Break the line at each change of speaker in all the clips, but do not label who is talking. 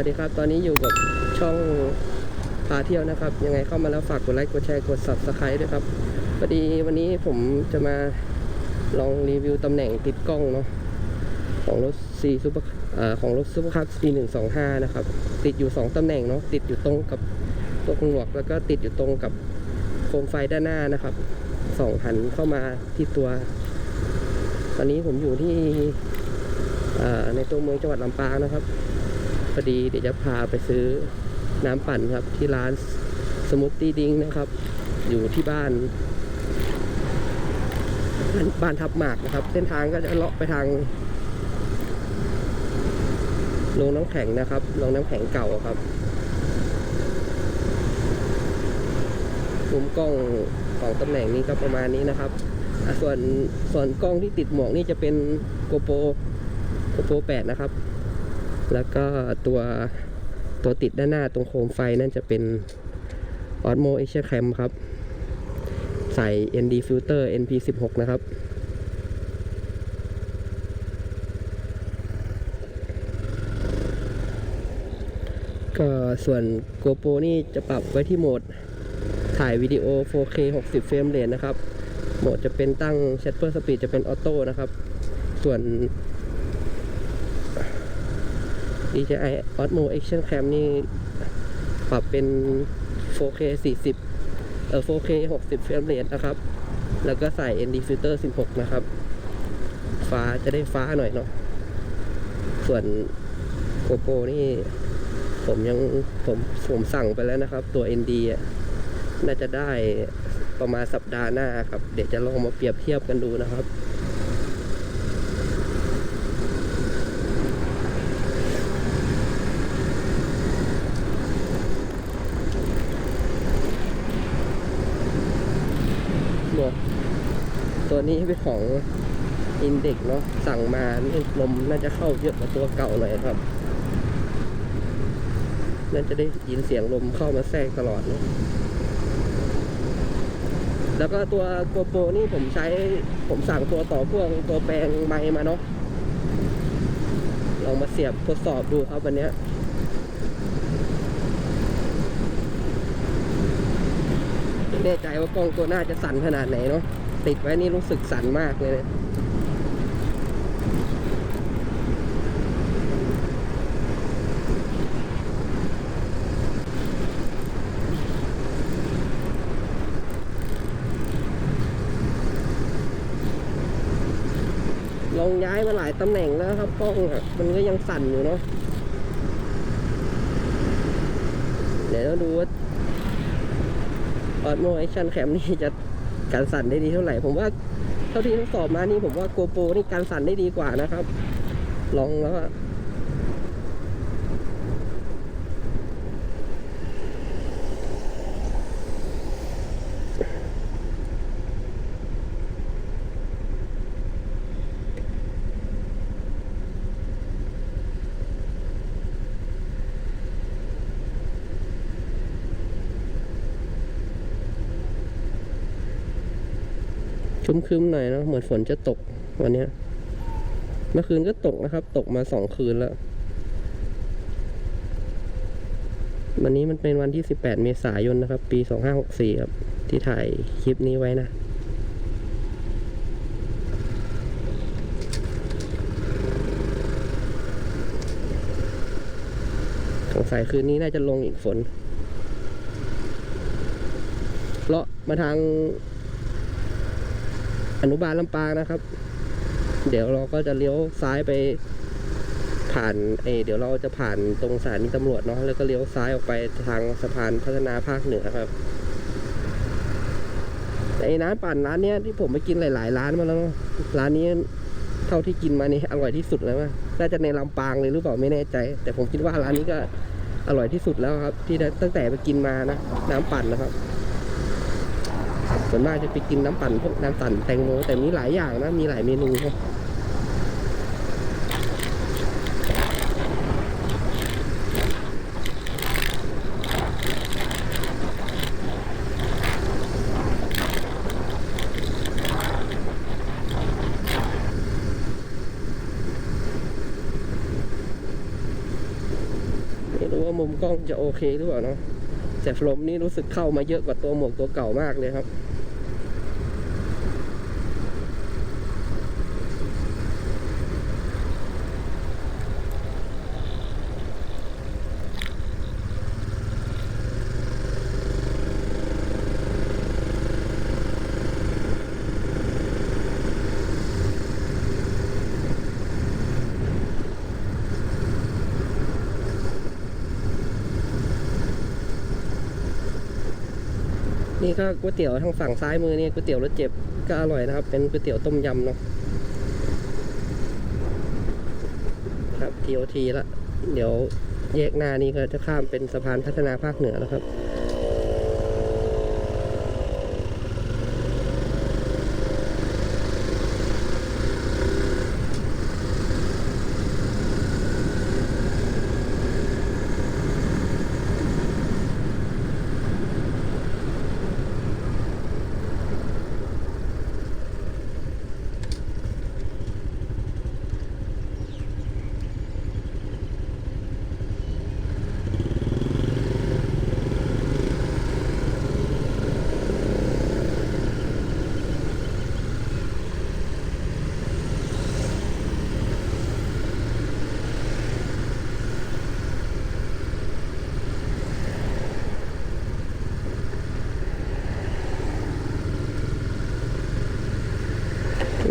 วัสดีครับ ตอนนี้อยู่กับช่องพาเที่ยวนะครับ ยังไงเข้ามาแล้วฝากกดไลค์ กดแชร์ กด subscribe ด้วยครับพอดีวันนี้ผมจะมาลองรีวิวตำแหน่งติดกล้องเนาะของรถ C Super เอ่อของรถ Super Cup C 1 2 5นะครับ ติดอยู่2ตำแหน่งเนาะติดอยู่ตรงกับตัวหนวก แล้วก็ติดอยู่ตรงกับโคมไฟด้านหน้านะครับส่องหันเข้ามาที่ตัว ตอนนี้ผมอยู่ที่ในตัวเมืองจังหวัดลำปางนะครับ พอดีเดี๋ยวจะพาไปซื้อน้ำปั่นครับ ที่ร้านสมุกตี้ดิงนะครับ อยู่ที่บ้าน บ้านทับหมากนะครับ เส้นทางก็จะเลาะไปทางโรงน้ำแข็งนะครับโรงน้ำแข็งเก่าครับมุมกล้องของตำแหน่งนี้ก็ประมาณนี้นะครับ ส่วนส่วนกล้องที่ติดหมวกนี่จะเป็นโกโปโกโป8นะครับ แล้วก็ตัวตัวติดด้านหน้าตรงโคมไฟนั่นจะเป็น Osmo Asia Cam ครับ ใส่ ND Filter NP16 นะครับ ก็ส่วน GoPro นี่จะปรับไว้ที่โหมดถ่ายวิดีโอ 4K 60 เฟรมเรทนะครับ โหมดจะเป็นตั้ง Shutter Speed จะเป็นออโต้นะครับ ส่วน DJI Osmo Action Cam นี่ปรับเป็น 4K 40 เออ 4K 60 เฟรมเรทนะครับ แล้วก็ใส่ ND filter 16 นะครับ ฟ้าจะได้ฟ้าหน่อยเนาะ ส่วน GoPro นี่ ผมยังผมผมสั่งไปแล้วนะครับ ตัว ND น่าจะได้ประมาณสัปดาห์หน้าครับ เดี๋ยวจะลองมาเปรียบเทียบกันดูนะครับ หมวกตัว นี้เป็นของอินเด็กเนาะสั่งมาลมน่าจะเข้าเยอะกว่าตัวเก่าหน่อยครับ น่าจะได้ยินเสียงลมเข้ามาแทรกตลอดเนอะแล้วก็ตัวโกโปรนี่ผมใช้ผมสั่งตัวต่อพ่วงตัวแปลงไม้มาเนาะลองมาเสียบทดสอบดูครับวันนี้ไม่แน่ใจว่ากล้องตัวหน้าจะสั่นขนาดไหนเนาะ ติดไว้นี่รู้สึกสั่นมากเลยเนี่ยลองย้ายมาหลายตำแหน่งแล้วครับกล้องอะมันก็ยังสั่นอยู่เนาะเดี๋ยวดูว่า Osmo Action Cam นี่จะ การสั่นได้ดีเท่าไหร่ ผมว่าเท่าที่ทดสอบมานี่ผมว่าโกโปรนี่การสั่นได้ดีกว่านะครับ ลองแล้ว รึ้มๆหน่อยนะเหมือนฝนจะตกวันนี้เมื่อคืนก็ตกนะครับ ตกมาสองคืนแล้ว วันนี้มันเป็นวันที่18เมษายนนะครับ ปี2564ครับ ที่ถ่ายคลิปนี้ไว้นะสงสัยคืนนี้น่าจะลงอีกฝนเลาะมาทาง อนุบาลลำปางนะครับ เดี๋ยวเราก็จะเลี้ยวซ้ายไป ผ่านเอเดี๋ยวเราจะผ่านตรงสถานีตำรวจเนาะแล้วก็เลี้ยวซ้ายออกไปทางสะพานพัฒนาภาคเหนือครับแต่ไอ้ร้านปั่นร้านเนี้ยที่ผมไปกินหลายๆร้านมาแล้วเนอะร้านนี้เท่าที่กินมานี่อร่อยที่สุดแล้วมั้งน่าจะในลำปางเลยหรือเปล่าไม่แน่ใจ แต่ผมคิดว่าร้านนี้ก็อร่อยที่สุดแล้วครับ ที่ตั้งแต่ไปกินมานะ น้ำปั่นนะครับ ส่วนมากจะไปกินน้ำปั่นพวกน้ำปั่นแตงโมแต่มีหลายอย่างนะ มีหลายเมนูครับมุมกล้องจะโอเคหรือเปล่าเนาะแต่ลมนี่รู้สึกเข้ามาเยอะกว่าตัวหมวกตัวเก่ามากเลยครับ นี่ก็ก๋วยเตี๋ยวทางฝั่งซ้ายมือนี่ก๋วยเตี๋ยวรสเจ็บก็อร่อยนะครับ เป็นก๋วยเตี๋ยวต้มยำเนาะครับทีโอทีละ เดี๋ยวแยกหน้านี้ก็จะข้ามเป็นสะพานพัฒนาภาคเหนือแล้วครับ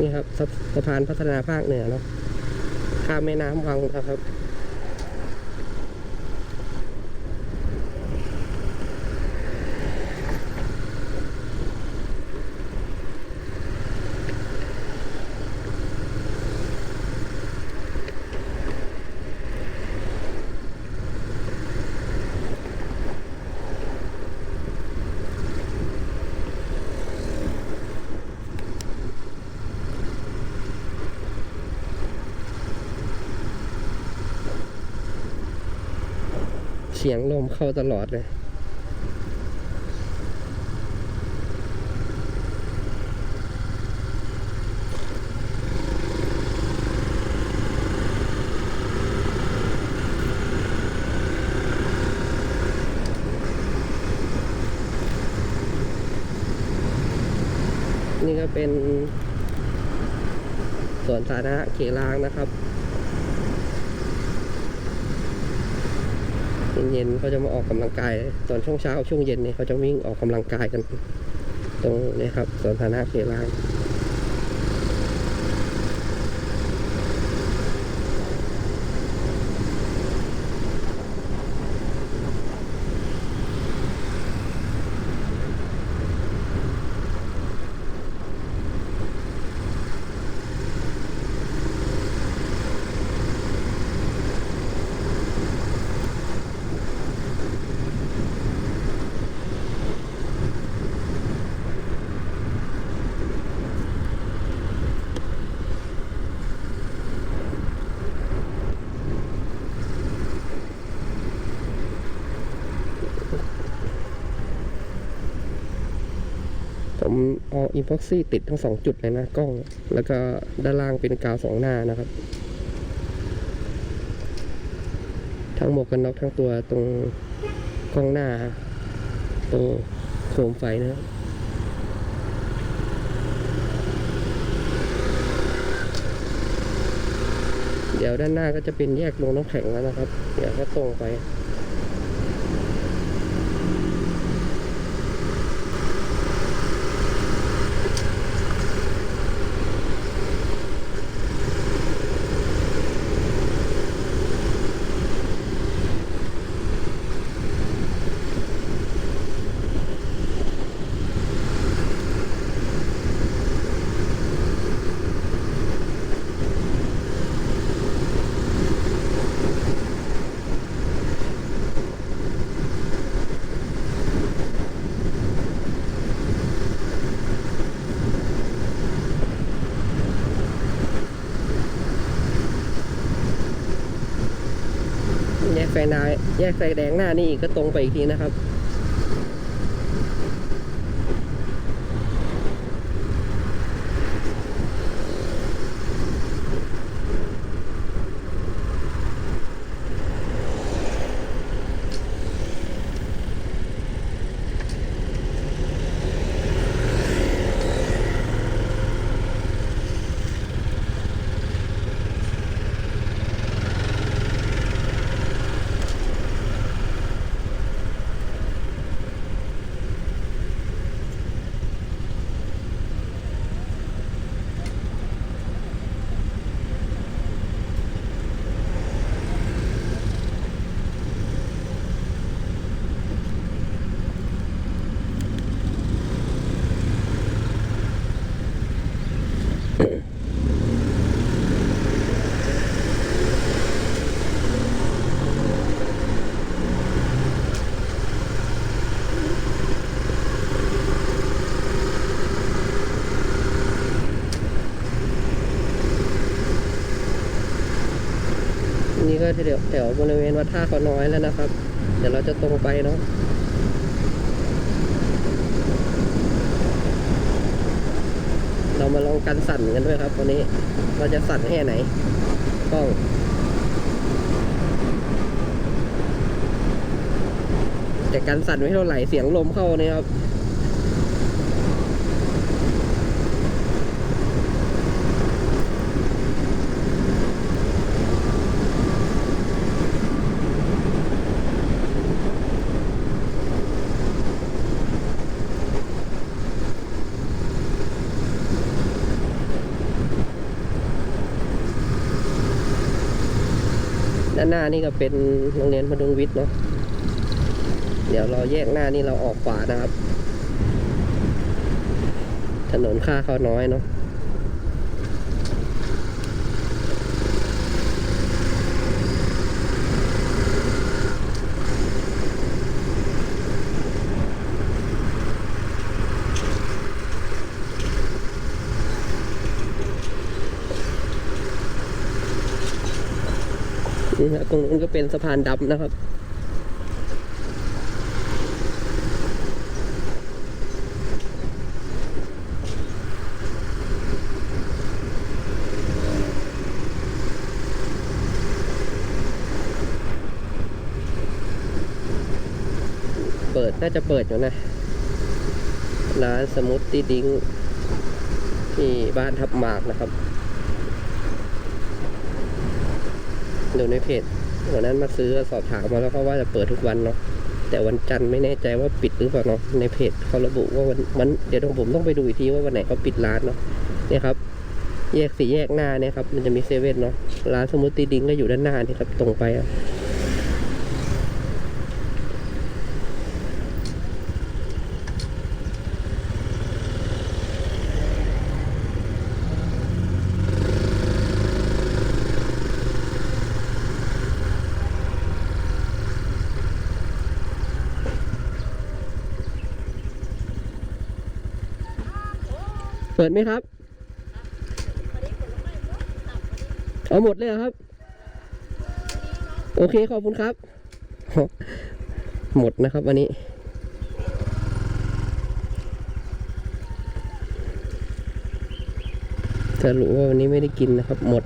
นี่ครับสะสะพานพัฒนาภาคเหนือเนาะข้ามแม่น้ำวังนะครับ สียงลมเข้าตลอดเลย นี่ก็เป็นสวนสาธารณะเขลางนะครับ เย็นๆเขาจะมาออกกำลังกาย ตอนช่วงเช้าช่วงเย็นเนี่ยเขาจะวิ่งออกกำลังกายกัน ตรงนี้ครับสวนสาธารณะเขลางผม เอาอินพ็อกซี่ติดทั้งสองจุดเลยนะกล้อง แล้วก็ด้านล่างเป็นกาวสองหน้านะครับ ทั้งหมวกกันน็อกทั้งตัวตรงกล้องหน้า ตรงโคมไฟนะครับเดี๋ยวด้านหน้าก็จะเป็นแยกลงน้ำแข็งแล้วนะครับ เดี๋ยวก็ตรงไป แยกไฟแดงหน้านี่ก็ตรงไปอีกทีนะครับ นี่ก็แถวแถวบริเวณวัดท่าเขาน้อยแล้วนะครับ เดี๋ยวเราจะตรงไปเนาะเรามาลองกันสั่นกันด้วยครับวันนี้เราจะสั่นแค่ไหนกล้องแต่การสั่นไม่เท่าไหร่เสียงลมเข้าเนี่ยครับานหน้านี่ก็เป็นโรงเรียนพดุงวิทย์เนาะเดี๋ยวเราแยกหน้านี่เราออกขวานะครับ ถนนค่าเขาน้อยเนาะ นี่ฮะตรงนู้นก็เป็นสะพานดำนะครับ เปิดน่าจะเปิดอยู่นะ ร้านสมูทตี้ดิ้งที่บ้านทับหมากนะครับ ดูในเพจวันนั้นมาซื้อสอบถามมาแล้วเขาว่าจะเปิดทุกวันเนาะแต่วันจันทร์ไม่แน่ใจว่าปิดหรือเปล่าเนาะในเพจเขาระบุว่าวันวันเดี๋ยวผมต้องไปดูอีกทีว่าวันไหนเขาปิดร้านเนาะเนี่ยครับ แยกสี่แยกหน้าเนี่ยครับมันจะมีเซเว่นเนาะร้านสมูทตี้ดิ้งก็อยู่ด้านหน้านี่ครับตรงไป ปิดไหมครับเอาหมดเลยเหรอครับ โอเคขอบคุณครับ หมดนะครับวันนี้สรุปว่าวันนี้ไม่ได้กินนะครับ หมด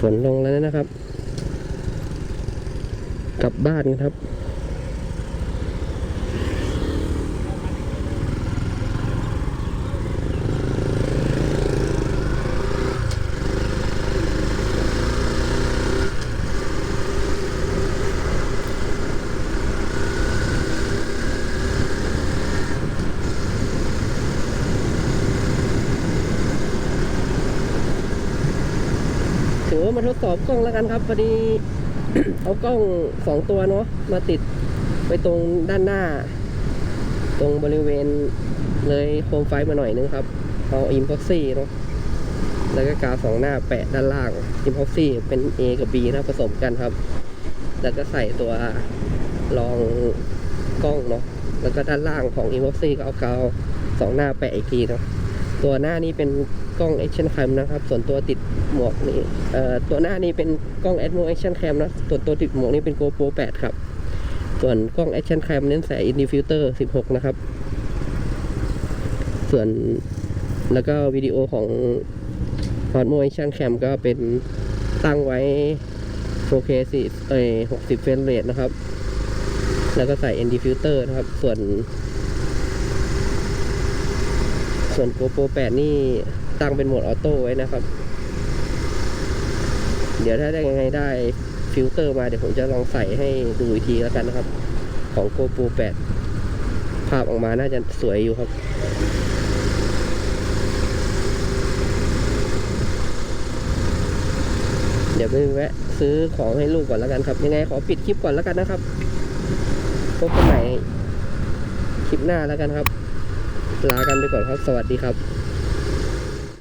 ฝนลงแล้วนะครับ กลับบ้านครับ ถือว่ามาทดสอบกล้องแล้วกันครับพอดี เอากล้องสองตัวเนาะมาติดไปตรงด้านหน้า ตรงบริเวณเลยโคมไฟมาหน่อยนึงครับ เอาอิมพ็อกซี่เนาะแล้วก็กาวสองหน้าแปะด้านล่างอิมพ็อกซี่เป็น A กับ B นะผสมกันครับ แล้วก็ใส่ตัวรองกล้องเนาะแล้วก็ด้านล่างของอิมพ็อกซี่ก็เอากาวสองหน้าแปะอีกทีเนาะ ตัวหน้านี้เป็นกล้อง Action Cam นะครับ ส่วนตัวติดหมวกนี่ตัวหน้านี้เป็นกล้อง Atmo Action Cam นะส่วนตัวติดหมวกนี่เป็น GoPro 8 ครับ ส่วนกล้อง Action Cam เน้นใส่ In Filter 16 นะครับ ส่วนแล้วก็วิดีโอของ Atmo Action Cam ก็เป็นตั้งไว้ 4K 4เอ้ย60 เฟรมเรทนะครับ แล้วก็ใส่ ND filter นะครับ ส่วน ส่วน GoPro 8 นี่ตั้งเป็นโหมดออโต้ไว้นะครับ เดี๋ยวถ้าได้ยังไงได้ฟิลเตอร์มาเดี๋ยวผมจะลองใส่ให้ดูอีกทีแล้วกันนะครับ ของ GoPro 8 ภาพออกมาน่าจะสวยอยู่ครับเดี๋ยวไปแวะซื้อของให้ลูกก่อนแล้วกันครับ ยังไงขอปิดคลิปก่อนแล้วกันนะครับ พบกันใหม่คลิปหน้าแล้วกันครับ ลากันไปก่อนครับ สวัสดีครับ